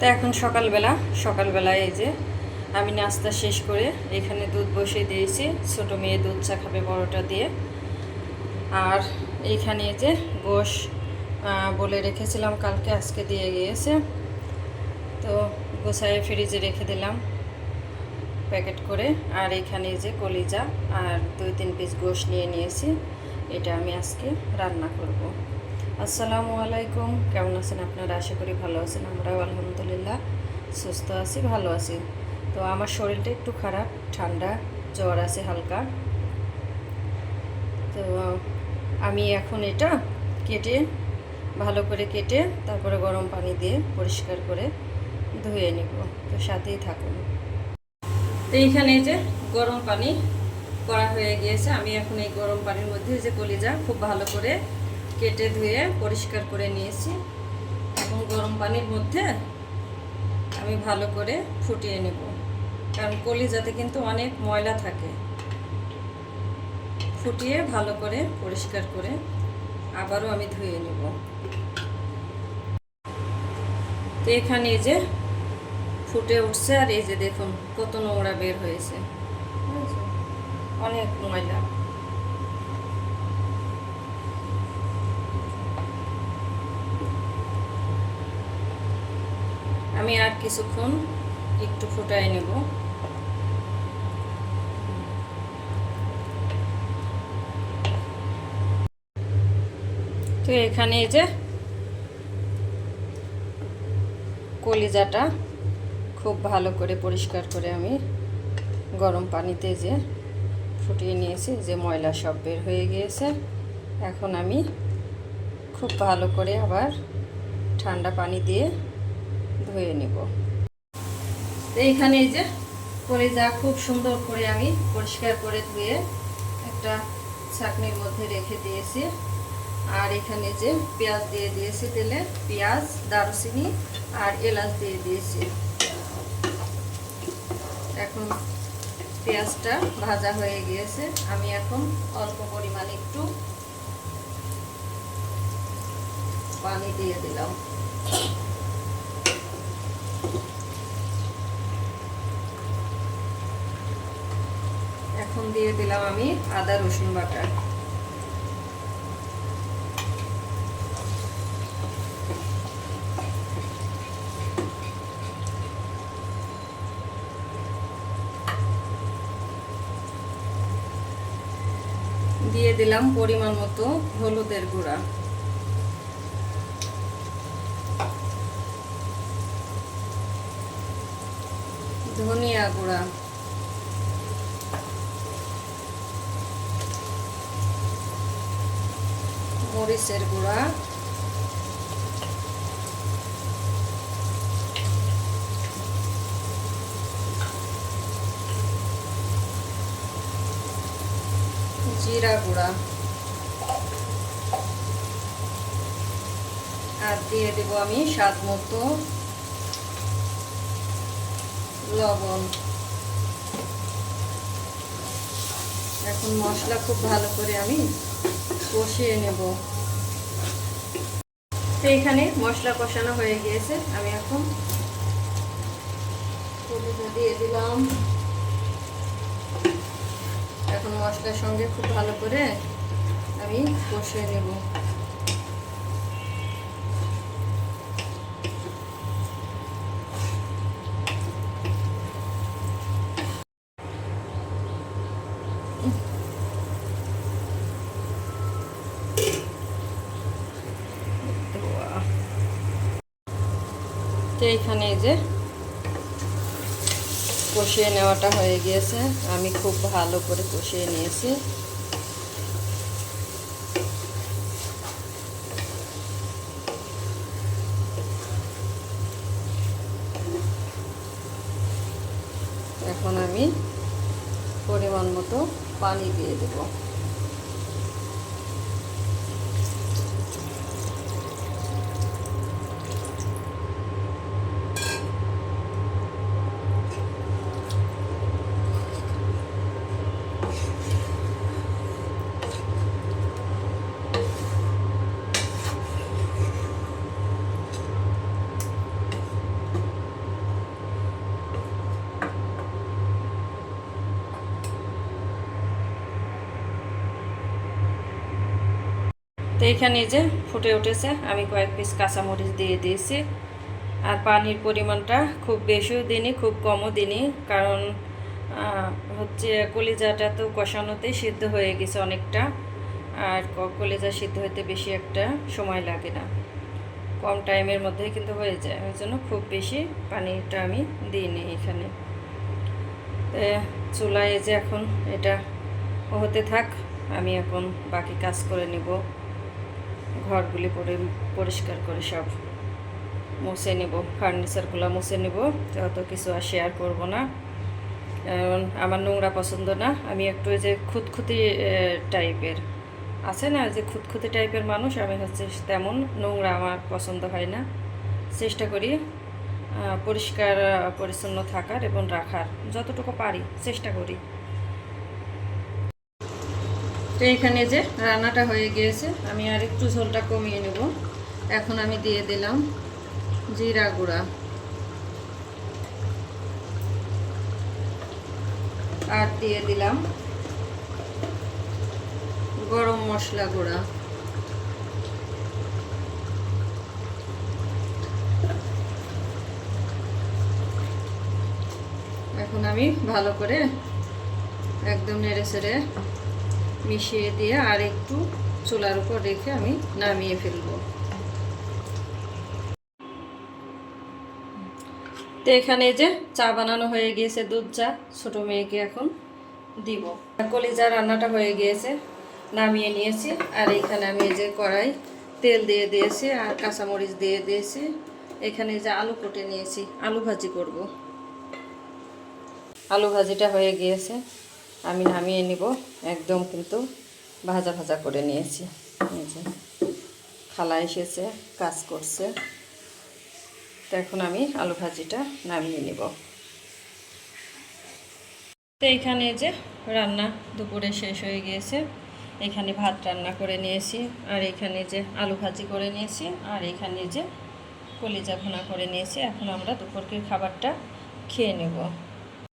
তো এখন সকালবেলা, সকালবেলায় এই যে আমি নাস্তা শেষ করে এখানে দুধ বসিয়ে দিয়েছি, ছোটো মেয়ে দুধ চা খাবে বড়টা দিয়ে। আর এইখানে এই যে গোশ বলে রেখেছিলাম কালকে, আজকে দিয়ে গিয়েছে। তো গোছায় ফ্রিজে রেখে দিলাম প্যাকেট করে। আর এখানে যে কলিজা আর দুই তিন পিস গোশ নিয়ে নিয়েছি, এটা আমি আজকে রান্না করব। আসসালামু আলাইকুম। কেমন আছেন আপনারা? আশা করি ভালো আছেন, আমরাও আলহামদুলিল্লাহ। সুস্থ আছি, ভালো আছি। তো আমার শরীরটা একটু খারাপ, ঠান্ডা, জ্বর আছে হালকা। তো আমি এখন এটা কেটে, ভালো করে কেটে, তারপরে গরম পানি দিয়ে পরিষ্কার করে ধুয়ে নিব। তো সাথেই থাকুন। তো এইখানে যে গরম পানি করা হয়ে গিয়েছে। আমি এখন এই গরম পানির মধ্যে যে কলিজা খুব ভালো করে কেটে ধুয়ে পরিষ্কার করে নিয়েছি এখন গরম পানির মধ্যে আমি ভালো করে ফুটিয়ে নেব। কারণ কলিজাতে কিন্তু অনেক ময়লা থাকে। ফুটিয়ে ভালো করে পরিষ্কার করে আবারও আমি ধুয়ে নেব। তো এখানে এই যে ফুটে উঠছে আর এই যে দেখুন কত নোংরা বের হয়েছে। অনেক ময়লা। আমি আর কিছুক্ষণ একটু ফুটাই নেব। তো এখানে এই যে কলিজাটা খুব ভালো করে পরিষ্কার করে আমি গরম পানিতে যে ফুটিয়ে নিয়েছি, যে ময়লা সব বের হয়ে গিয়েছে। এখন আমি খুব ভালো করে আবার ঠান্ডা পানি দিয়ে ধুয়ে নেব। এইখানে এই যে কলিজা খুব সুন্দর করে আমি পরিষ্কার করে ধুয়ে একটা ছাকনির মধ্যে রেখে দিয়েছি। আর এখানে যে পেঁয়াজ দিয়ে দিয়েছি তেলে, পেঁয়াজ, দারুচিনি আর এলাচ দিয়ে দিয়েছি। এখন পেঁয়াজটা ভাজা হয়ে গিয়েছে। আমি এখন অল্প পরিমাণে একটু পানি দিয়ে দিলাম। এখন দিয়ে দিলাম আমি আদা রসুন বাটা। দিয়ে দিলাম পরিমাণ মতো হলুদের গুঁড়া। ধনিয়া গুঁড়া। মরিচের গুঁড়া। জিরা গুঁড়া। আর দিয়ে দেবো আমি স্বাদ মতো লবণ। এখন মশলা খুব ভালো করে আমি কষিয়ে নেব। তো মশলা কষানো হয়ে গিয়েছে। আমি এখন দিয়ে দিলাম। এখন মশলার সঙ্গে খুব ভালো করে আমি কষিয়ে নেব। তো এইখানে এই যে কষিয়ে নেওয়াটা হয়ে গিয়েছে। আমি খুব ভালো করে কষিয়ে নিয়েছি। এখন আমি পরিমাণ মতো পানি দিয়ে দেব। তো এখানে যে ফুটে উঠেছে। আমি কয়েক পিস কাঁচামরিচ দিয়ে দিয়েছি। আর পানির পরিমাণটা খুব বেশিও দিনই খুব কমও দিনই কারণ হচ্ছে কলিজাটা তো কষানোতেই সিদ্ধ হয়ে গেছে অনেকটা। আর কলিজা সিদ্ধ হতে বেশি একটা সময় লাগে না। কম টাইমের মধ্যে কিন্তু হয়ে যায়। ওই জন্য খুব বেশি পানিটা আমি দিইনি এখানে। চুলায় যে এখন এটা হতে থাক, আমি এখন বাকি কাজ করে নিব। ঘরগুলি পরে, পরিষ্কার করে সব মুছে নেব, ফার্নিচারগুলো মুছে নেব অত কিছু আর শেয়ার করব না। কারণ আমার নোংরা পছন্দ না। আমি একটু যে খুঁতখুতি টাইপের আছে না যে খুঁতখুতি টাইপের মানুষ? আমি হচ্ছে তেমন নোংরা আমার পছন্দ হয় না। চেষ্টা করি পরিষ্কার পরিচ্ছন্ন থাকার এবং রাখার। যতটুকু পারি, চেষ্টা করি। তো এখানে যে রান্নাটা হয়ে গিয়েছে, আমি আর একটু ঝোলটা কমিয়ে নেব। এখন আমি দিয়ে দিলাম জিরা গুঁড়া। আর দিয়ে দিলাম গরম মশলা গুঁড়া। এখন আমি ভালো করে একদম নেড়ে চেড়ে মিশিয়ে দিয়ে আর একটু চুলার উপর রেখে আমি নামিয়ে ফেলব। তো এখানে যে চা বানানো হয়ে গিয়েছে, দুধ চা, ছোট মেয়েকে এখন দিব। কলিজা রান্নাটা হয়ে গিয়েছে, নামিয়ে নিয়েছি। আর এখানে আমি এই যে কড়াই তেল দিয়ে দিয়েছি আর কাঁচামরিচ দিয়ে দিয়েছি। এখানে যে আলু কেটে নিয়েছি, আলু ভাজি করব। আলু ভাজিটা হয়ে গিয়েছে। আমি নামিয়ে নিব। একদম কিন্তু ভাজা ভাজা করে নিয়েছি। এই যে খালা এসেছে, কাজ করছে। তো এখন আমি আলু ভাজিটা নামিয়ে নিব। তো এইখানে যে রান্না দুপুরে শেষ হয়ে গিয়েছে। এখানে ভাত রান্না করে নিয়েছি, আর এখানে যে আলু ভাজি করে নিয়েছি, আর এখানে যে কলিজা ভুনা করে নিয়েছি। এখন আমরা দুপুরকে খাবারটা খেয়ে নেব।